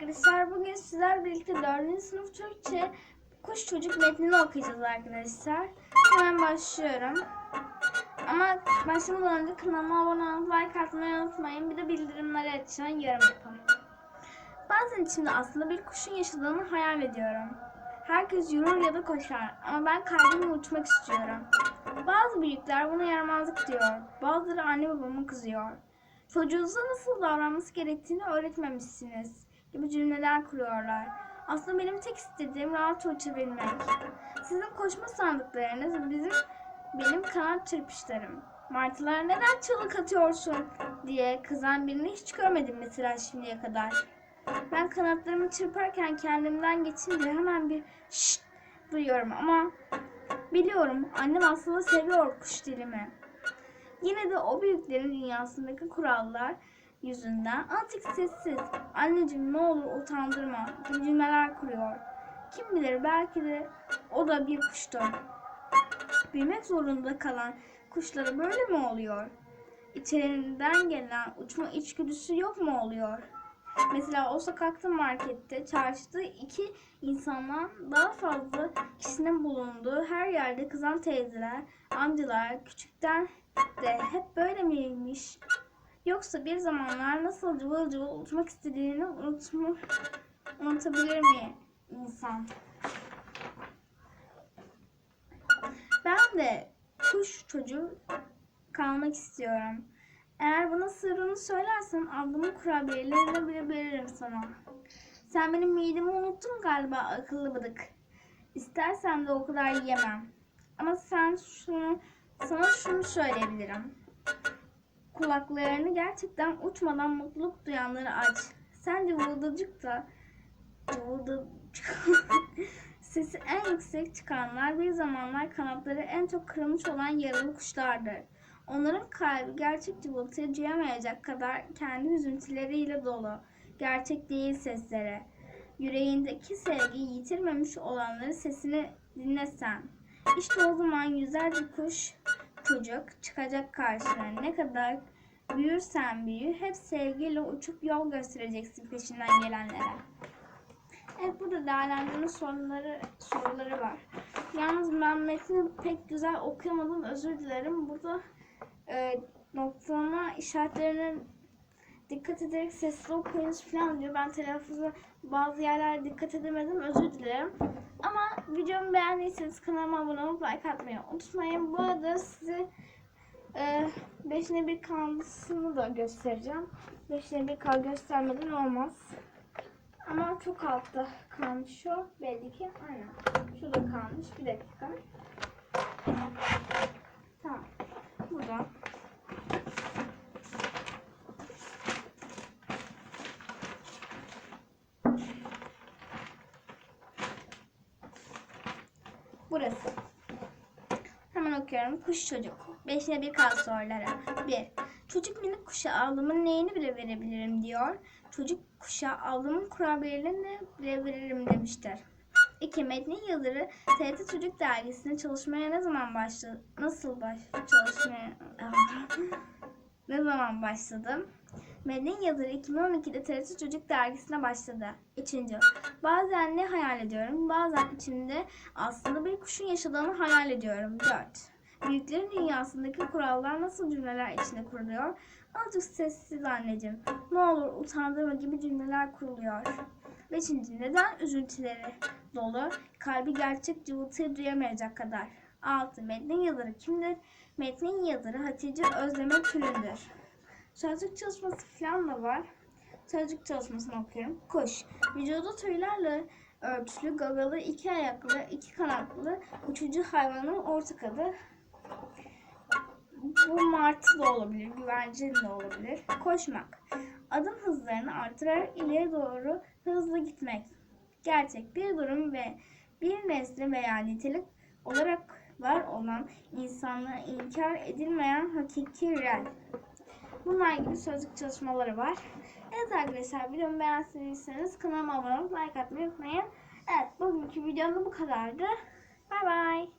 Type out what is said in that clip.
arkadaşlar. Bugün sizler birlikte 4. sınıf Türkçe Kuş Çocuk metnini okuyacağız arkadaşlar. Hemen başlıyorum. Ama başlamadan önce kanalıma abone olup like atmayı unutmayın. Bir de bildirimleri açın, yorum yapın. Bazen içimde aslında bir kuşun yaşadığını hayal ediyorum. Herkes yürür ya da koşar ama ben kalbimle uçmak istiyorum. Bazı büyükler buna yaramazlık diyor. Bazıları anne babama kızıyor. Çocuğunuza nasıl davranması gerektiğini öğretmemişsiniz gibi cümleler kuruyorlar. Aslında benim tek istediğim rahat uçabilmek. Sizin koşma sandıklarınız bizim benim kanat çırpışlarım. Martılar neden çığlık atıyorsun diye kızan birini hiç görmedim mesela şimdiye kadar. Ben kanatlarımı çırparken kendimden geçince hemen bir şşt duyuyorum ama biliyorum annem aslında seviyor kuş dilimi. Yine de o büyüklerin dünyasındaki kurallar yüzünden azıcık sessiz. Anneciğim ne olur utandırma cümleler kuruyor. Kim bilir belki de o da bir kuştur. Büyümek zorunda kalan kuşlara böyle mi oluyor? İçlerinden gelen uçma içgüdüsü yok mu oluyor? Mesela o sokakta markette, çarşıda iki insandan daha fazla kişinin bulunduğu her yerde kızan teyzeler, amcalar, küçükten de hep böyle miymiş? Yoksa bir zamanlar nasıl cıvıl cıvıl uçmak istediğini unutma, unutabilir mi insan? Ben de kuş çocuğu kalmak istiyorum. Eğer bana sırrını söylersen ablamın kurabiyelerini bile veririm sana. Sen benim midemi unuttun galiba akıllı bıdık. İstersen de o kadar yiyemem. Ama sen şunu, sana şunu söyleyebilirim. Kulaklarını gerçekten uçmadan mutluluk duyanları aç. Sen cıvıldacık da cıvıldacık sesi en yüksek çıkanlar bir zamanlar kanatları en çok kırılmış olan yaralı kuşlardır. Onların kalbi gerçek cıvıltıyı duyamayacak kadar kendi üzüntüleriyle dolu. Gerçek değil sesleri. Yüreğindeki sevgiyi yitirmemiş olanların sesini dinlesen. İşte o zaman yüzlerce kuş çocuk çıkacak karşına. Ne kadar büyürsen büyü hep sevgiyle uçup yol göstereceksin peşinden gelenlere. Evet burada değerlendirme soruları soruları var. Yalnız ben metni pek güzel okuyamadım. Özür dilerim. Burada e, noktalama işaretlerine dikkat ederek sesli okuyunuz falan diyor. Ben telaffuza bazı yerlere dikkat edemedim. Özür dilerim. Ama videomu beğendiyseniz kanalıma abone olup like atmayı unutmayın. Bu arada size e, 5'ine bir kalmasını da göstereceğim. 5'ine bir kal göstermeden olmaz. Ama çok altta kalmış o. Belli ki. Aynen. Şurada kalmış. Bir dakika. Tamam. Burada. Burası. Hemen okuyorum. Kuş çocuk. Beşine bir kal soruları. Bir. Çocuk minik kuşa avlamın neyini bile verebilirim diyor. Çocuk kuşa avlamın kurabiyelerini bile veririm demiştir. 2. Metnin yazarı TRT Çocuk Dergisi'nde çalışmaya ne zaman başladı? Nasıl baş çalışmaya? ne zaman başladım? Metnin yazarı 2012'de TRT Çocuk Dergisi'ne başladı. 3. Bazen ne hayal ediyorum? Bazen içimde aslında bir kuşun yaşadığını hayal ediyorum. 4. Büyüklerin dünyasındaki kurallar nasıl cümleler içinde kuruluyor? Azıcık sessiz anneciğim. Ne olur utandırma gibi cümleler kuruluyor. Beşinci neden üzüntüleri dolu, kalbi gerçek cıvıltıyı duyamayacak kadar. 6. Metnin yazarı kimdir? Metnin yazarı Hatice Özleme Tülündür. Sözlük çalışması falan da var. Sözlük çalışmasını okuyorum. Kuş. Vücudu tüylerle örtülü, gagalı, iki ayaklı, iki kanatlı, uçucu hayvanın ortak adı. Bu martı da olabilir, güvercin de olabilir. Koşmak. Adım hızlarını artırarak ileri doğru hızlı gitmek. Gerçek bir durum ve bir nesne veya nitelik olarak var olan insanlığa inkar edilmeyen hakiki reel. Bunlar gibi sözlük çalışmaları var. Evet arkadaşlar videomu beğendiyseniz kanalıma abone olup like atmayı unutmayın. Evet bugünkü videom da bu kadardı. Bay bay.